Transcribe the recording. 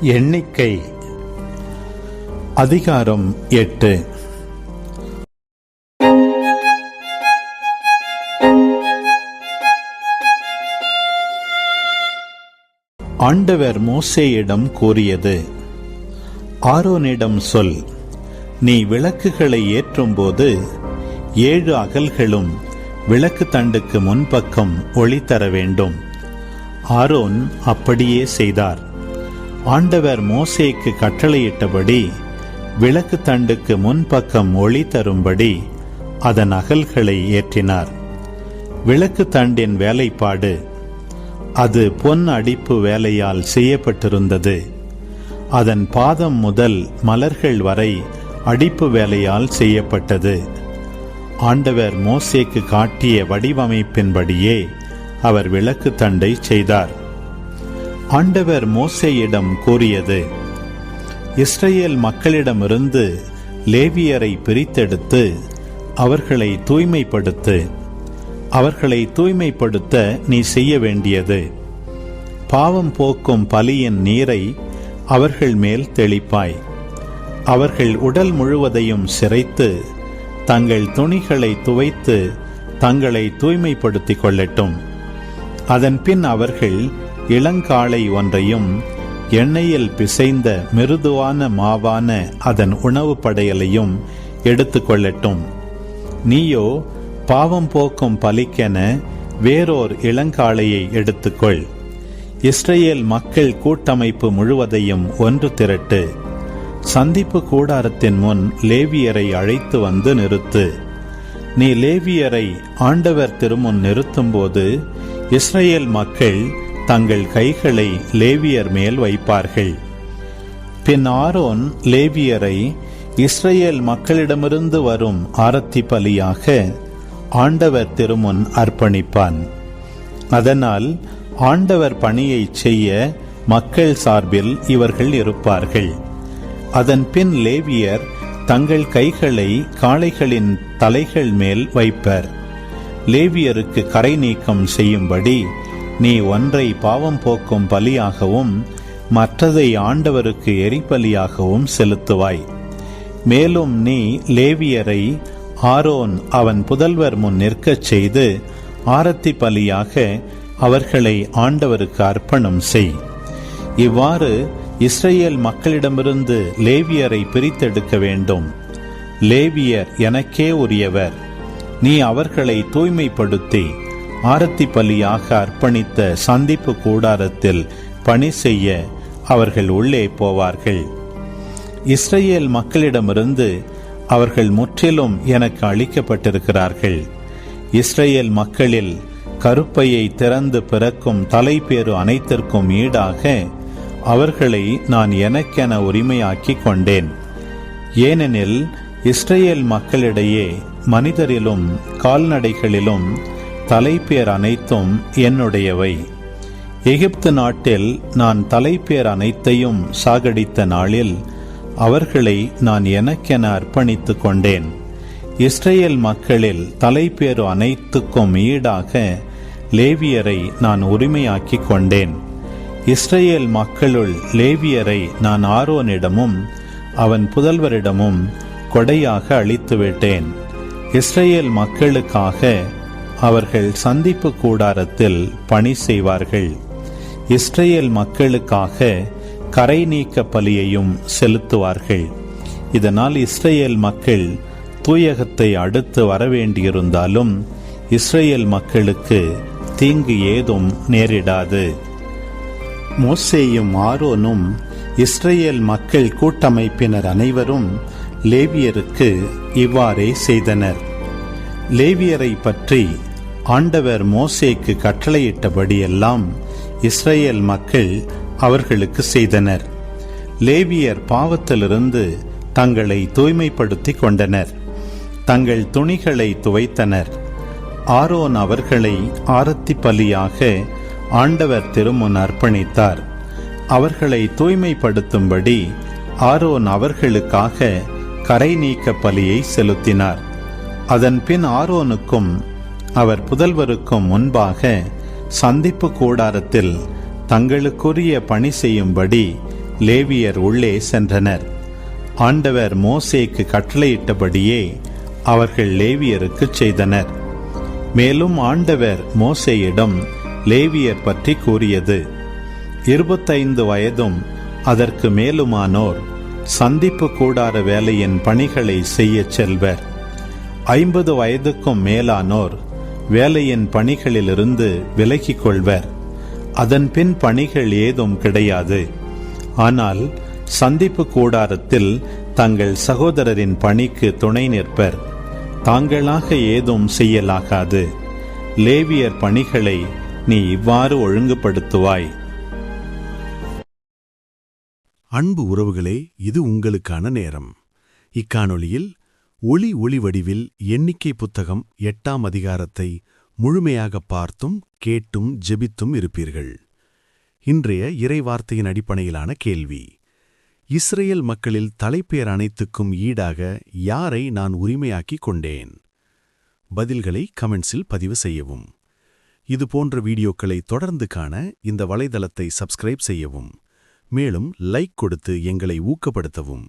எண்ணிக்கை. அதிகாரம் எட்டு. ஆண்டவர் மோசேயிடம் கூறியது ஆரோனிடம் சொல் நீ விளக்குகளை ஏற்றும்போது ஏழு அகல்களும் விளக்கு தண்டுக்கு முன்பக்கம் ஒளி தர வேண்டும். ஆரோன் அப்படியே செய்தார். ஆண்டவர் மோசேக்கு கட்டளையிட்டபடி விளக்கு தண்டுக்கு முன்பக்கம் ஒளி தரும்படி அதன் அகல்களை ஏற்றினார். விளக்கு தண்டின் வேலைப்பாடு அது பொன் அடிப்பு வேலையால் செய்யப்பட்டிருந்தது. அதன் பாதம் முதல் மலர்கள் வரை அடிப்பு வேலையால் செய்யப்பட்டது. ஆண்டவர் மோசேக்கு காட்டிய வடிவமைப்பின்படியே அவர் விளக்கு தண்டை செய்தார். ஆண்டவர் மோசேயிடம் கூறியது இஸ்ரேல் மக்களிடமிருந்து லேவியரை பிரித்தெடுத்து அவர்களை தூய்மைப்படுத்து அவர்களை தூய்மைப்படுத்த நீ செய்ய வேண்டியது. பாவம் போக்கும் பலியின் நீரை அவர்கள் மேல் தெளிப்பாய். அவர்கள் உடல் முழுவதையும் சிரைத்து தங்கள் துணிகளை துவைத்து தங்களை தூய்மைப்படுத்திக் கொள்ளட்டும். அதன் பின் அவர்கள் இளங்காளை ஒன்றையும் எண்ணெயில் பிசைந்த மிருதுவான மாவான அதன் உணவு படையலையும் எடுத்துக்கொள்ளட்டும் நீயோ பாவம் போக்கும் பலிக்கென வேறோர் இளங்காளையை எடுத்துக்கொள். இஸ்ரேல் மக்கள் கூட்டமைப்பு முழுவதையும் ஒன்று திரட்டு. சந்திப்பு கூடாரத்தின் முன் லேவியரை அழைத்து வந்து நிறுத்து. நீ லேவியரை ஆண்டவர் திருமுன் நிறுத்தும்போது இஸ்ரேல் மக்கள் தங்கள் கைகளை லேவியர் மேல் வைப்பார்கள். பின் ஆரோன் லேவியரை இஸ்ரேல் மக்களிடமிருந்து வரும் ஆரத்தி பலியாக ஆண்டவர் திருமுன் அர்ப்பணிப்பான். அதனால் ஆண்டவர் பணியை செய்ய மக்கள் சார்பில் இவர்கள் இருப்பார்கள். அதன் பின் லேவியர் தங்கள் கைகளை காளைகளின் தலைகள் மேல் வைப்பர். லேவியருக்கு கரை நீக்கம் செய்யும்படி நீ ஒன்றை பாவம் போக்கும் பலியாகவும் மற்றதை ஆண்டவருக்கு எரிபலியாகவும் செலுத்துவாய். மேலும் நீ லேவியரை ஆரோன் அவன் புதல்வர் முன் நிற்கச் செய்து ஆரத்தி பலியாக அவர்களை ஆண்டவருக்கு அர்ப்பணம் செய். இவ்வாறு இஸ்ரேல் மக்களிடமிருந்து லேவியரை பிரித்தெடுக்க வேண்டும். லேவியர் எனக்கே உரியவர். நீ அவர்களை தூய்மைப்படுத்தி ஆரத்தி பலியாக அர்ப்பணித்த சந்திப்பு கூடாரத்தில் பணி செய்ய அவர்கள் உள்ளே போவார்கள். இஸ்ரேல் மக்களிடமிருந்து அவர்கள் முற்றிலும் எனக்கு அளிக்கப்பட்டிருக்கிறார்கள். இஸ்ரேல் மக்களில் கருப்பையை திறந்து பிறக்கும் தலைப்பேறு அனைத்திற்கும் ஈடாக அவர்களை நான் எனக்கென உரிமையாக்கி கொண்டேன். ஏனெனில் இஸ்ரேல் மக்களிடையே மனிதரிலும் கால்நடைகளிலும் தலைப்பேர் அனைத்தும் என்னுடையவை. எகிப்து நாட்டில் நான் தலைப்பேர் அனைத்தையும் சாகடித்த நாளில் அவர்களை நான் எனக்கென அர்ப்பணித்து கொண்டேன். இஸ்ரேல் மக்களில் தலைப்பேறு அனைத்துக்கும் ஈடாக லேவியரை நான் உரிமையாக்கிக் கொண்டேன். இஸ்ரேல் மக்களுள் லேவியரை நான் ஆரோனிடமும் அவன் புதல்வரிடமும் கொடையாக அளித்துவிட்டேன். இஸ்ரேல் மக்களுக்காக அவர்கள் சந்திப்பு கூடாரத்தில் பணி செய்வார்கள். இஸ்ரேல் மக்களுக்காக கரை நீக்க பலியையும் செலுத்துவார்கள். இதனால் இஸ்ரேல் மக்கள் தூயகத்தை அடுத்து வரவேண்டியிருந்தாலும் இஸ்ரேல் மக்களுக்கு தீங்கு ஏதும் நேரிடாது. மோசேயும் ஆரோனும் இஸ்ரேல் மக்கள் கூட்டமைப்பினர் அனைவரும் லேவியருக்கு இவ்வாறே செய்தனர். லேவியரை பற்றி ஆண்டவர் மோசேக்கு கட்டளையிட்டபடியெல்லாம் இஸ்ரேல் மக்கள் அவர்களுக்கு செய்தனர். லேவியர் பாவத்திலிருந்து தங்களை தூய்மைப்படுத்திக் கொண்டனர். தங்கள் துணிகளை துவைத்தனர். ஆரோன் அவர்களை ஆரத்தி பலியாக ஆண்டவர் திருமுன் அர்ப்பணித்தார். அவர்களை தூய்மைப்படுத்தும்படி ஆரோன் அவர்களுக்காக கரை நீக்க பலியை செலுத்தினார். அதன்பின் ஆரோனுக்கும் அவர் புதல்வருக்கும் முன்பாக சந்திப்பு கூடாரத்தில் தங்களுக்குரிய பணி செய்யும்படி லேவியர் உள்ளே சென்றனர். ஆண்டவர் மோசேக்கு கட்டளையிட்டபடியே அவர்கள் லேவியருக்குச் செய்தனர். மேலும் ஆண்டவர் மோசேயிடம் லேவியர் பற்றி கூறியது இருபத்தைந்து வயதும் அதற்கு மேலுமானோர் சந்திப்பு கூடார வேலையின் பணிகளை செய்யச் செல்வர். ஐம்பது வயதுக்கும் மேலானோர் வேலையின் பணிகளிலிருந்து விலகிக் கொள்வர் அதன் பின் பணிகள் ஏதும் கிடையாது. ஆனால் சந்திப்பு கூடாரத்தில் தங்கள் சகோதரரின் பணிக்கு துணை நிற்பர். தாங்களாக ஏதும் செய்யலாகாது. லேவியர் பணிகளை நீ இவ்வாறு ஒழுங்குபடுத்துவாய். அன்பு உறவுகளே இது உங்களுக்கான நேரம். இக்காணொளியில் ஒளி ஒளி வடிவில் எண்ணிக்கை புத்தகம் எட்டாம் அதிகாரத்தை முழுமையாக பார்த்தும் கேட்டும் ஜெபித்தும் இருப்பீர்கள். இன்றைய இறைவார்த்தையின் அடிப்படையிலான கேள்வி. இஸ்ரேல் மக்களில் தலைப்பேர் அனைத்துக்கும் ஈடாக யாரை நான் உரிமையாக்கிக் கொண்டேன்? பதில்களை கமெண்ட்ஸில் பதிவு செய்யவும். இது போன்ற வீடியோக்களை தொடர்ந்து காண இந்த வலைதளத்தை சப்ஸ்கிரைப் செய்யவும். மேலும் லைக் கொடுத்து எங்களை ஊக்கப்படுத்தவும்.